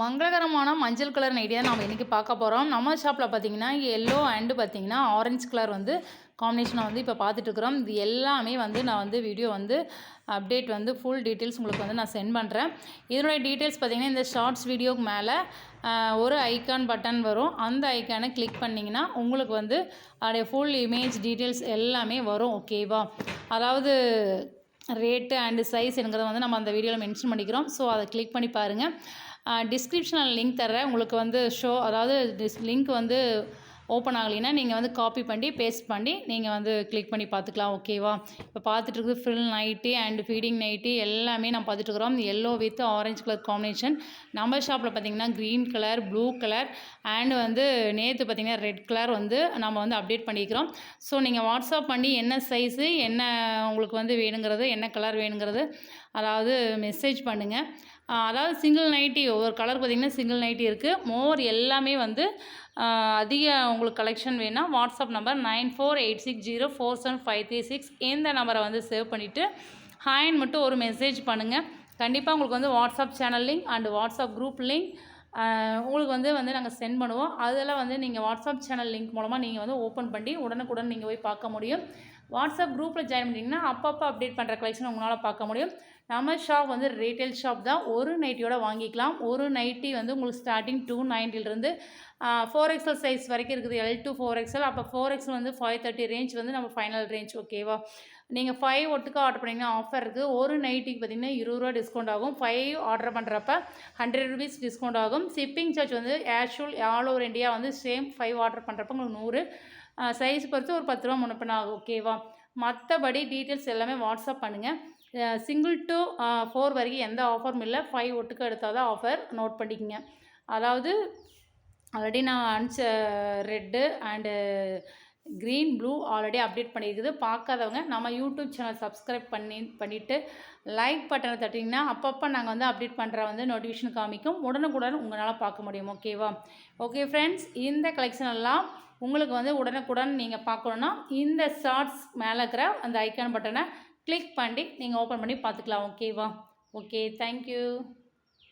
மங்களகரமான மஞ்சள் colour nightie நம்ம இன்றைக்கி பார்க்க போகிறோம் நம்ம ஷாப்பில் பார்த்தீங்கன்னா எல்லோ அண்டு பார்த்தீங்கன்னா ஆரஞ்சு கலர் வந்து காம்பினேஷனை வந்து இப்போ பார்த்துட்ருக்குறோம் இது எல்லாமே வந்து நான் வந்து வீடியோ வந்து அப்டேட் வந்து ஃபுல் டீட்டெயில்ஸ் உங்களுக்கு வந்து நான் சென்ட் பண்ணுறேன் இதனுடைய டீட்டெயில்ஸ் பார்த்தீங்கன்னா இந்த ஷார்ட்ஸ் வீடியோக்கு மேலே ஒரு ஐக்கான் பட்டன் வரும். அந்த ஐக்கானை கிளிக் பண்ணிங்கன்னா உங்களுக்கு வந்து அதோடைய ஃபுல் இமேஜ் டீட்டெயில்ஸ் எல்லாமே வரும் ஓகேவா அதாவது ரேட்டு அண்டு சைஸ் என்கிறத வந்து நம்ம அந்த வீடியோவில் மென்ஷன் பண்ணிக்கிறோம். ஸோ அதை கிளிக் பண்ணி பாருங்கள் டிஸ்கிரிப்ஷனில் லிங்க் தர்றேன். உங்களுக்கு வந்து ஷோ அதாவது டிஸ் லிங்க் வந்து ஓப்பன் ஆகலைன்னா நீங்கள் வந்து காப்பி பண்ணி பேஸ்ட் பண்ணி நீங்கள் வந்து கிளிக் பண்ணி பார்த்துக்கலாம் ஓகேவா இப்போ பார்த்துட்டு fill nighty and feeding nighty எல்லாமே நான் பார்த்துட்ருக்குறோம் yellow with orange colour combination நம்ம ஷாப்பில் பார்த்தீங்கன்னா green colour blue colour and வந்து நேற்று பார்த்தீங்கன்னா ரெட் கலர் வந்து நம்ம வந்து அப்டேட் பண்ணிக்கிறோம். ஸோ நீங்கள் வாட்ஸ்அப் பண்ணி என்ன சைஸு என்ன உங்களுக்கு வந்து வேணுங்கிறது என்ன கலர் வேணுங்கிறது அதாவது மெசேஜ் பண்ணுங்கள் அதாவது சிங்கிள் நைட்டி ஒவ்வொரு கலர் பார்த்திங்கன்னா சிங்கிள் நைட்டி இருக்குது மோர் எல்லாமே வந்து அதிக உங்களுக்கு கலெக்ஷன் வேணால் WhatsApp number nine four eight six zero four seven five three six இந்த நம்பரை வந்து சேவ் பண்ணிவிட்டு ஹாயின் மட்டும் ஒரு மெசேஜ் பண்ணுங்கள் கண்டிப்பாக உங்களுக்கு வந்து WhatsApp channel link and WhatsApp group link உங்களுக்கு வந்து வந்து நாங்கள் சென்ட் பண்ணுவோம். அதில் வந்து நீங்கள் வாட்ஸ்அப் சேனல் லிங்க் மூலமாக நீங்கள் வந்து ஓப்பன் பண்ணி உடனுக்குடன் நீங்கள் போய் பார்க்க முடியும். வாட்ஸ்அப் குரூப்பில் ஜாயின் பண்ணிங்கன்னா அப்பப்போ அப்டேட் பண்ணுற கலெக்ஷன் உங்களால் பார்க்க முடியும். நம்ம ஷாப் வந்து ரீட்டைல் ஷாப் தான். ஒரு நைட்டியோட வாங்கிக்கலாம். ஒரு நைட்டி வந்து உங்களுக்கு ஸ்டார்டிங் டூ நைன்ட்டிலிருந்து ஃபோர் எக்ஸல் சைஸ் வரைக்கும் இருக்குது. எல் டூ ஃபோர் எக்ஸல் அப்போ ஃபோர் எக்ஸல் வந்து ஃபைவ் தேர்ட்டி ரேஞ்ச் வந்து நம்ம ஃபைனல் ரேஞ்ச் ஓகேவா நீங்கள் ஃபைவ் ஒட்டுக்கு ஆர்டர் பண்ணிங்கன்னா ஆஃபர் இருக்குது ஒரு நைட்டிக்கு பார்த்தீங்கன்னா இருபது ரூபா டிஸ்கவுண்ட் ஆகும். ஃபைவ் ஆர்டர் பண்ணுறப்ப ஹண்ட்ரட் ருபீஸ் டிஸ்கவுண்ட் ஆகும். ஷிப்பிங் சார்ஜ் வந்து ஆஷுவல் ஆல் ஓவர் இந்தியா வந்து சேம் ஃபைவ் ஆர்டர் பண்ணுறப்ப உங்களுக்கு நூறு. சைஸ் பொறுத்து ஒரு பத்து ரூபா முன்னப்பின் ஆகும் ஓகேவா மற்றபடி டீட்டெயில்ஸ் எல்லாமே வாட்ஸ்அப் பண்ணுங்கள் சிங்கிள் டு ஃபோர் வரைக்கும் எந்த ஆஃபரும் இல்லை. ஃபைவ் ஒட்டுக்கு எடுத்தால் தான் ஆஃபர் நோட் பண்ணிக்கோங்க. அதாவது ஆல்ரெடி நான் அனுப்பிச்ச red and green blue already update பண்ணியிருக்குது பார்க்காதவங்க நம்ம யூடியூப் சேனல் சப்ஸ்கிரைப் பண்ணி பண்ணிவிட்டு லைக் பட்டனை தட்டிங்கன்னா அப்பப்போ நாங்கள் வந்து அப்டேட் பண்ணுற வந்து நோட்டிஃபிகேஷன் காமிக்கும். உடனுக்குடன் உங்களால் பார்க்க முடியும். ஓகேவா ஓகே ஃப்ரெண்ட்ஸ் இந்த கலெக்ஷன் எல்லாம் உங்களுக்கு வந்து உடனுக்குடன் நீங்கள் பார்க்கணுன்னா இந்த ஷார்ட்ஸ் மேலே இருக்கிற அந்த ஐக்கான் பட்டனை கிளிக் பண்ணி நீங்கள் ஓப்பன் பண்ணி பார்த்துக்கலாம். ஓகேவா ஓகே தேங்க்யூ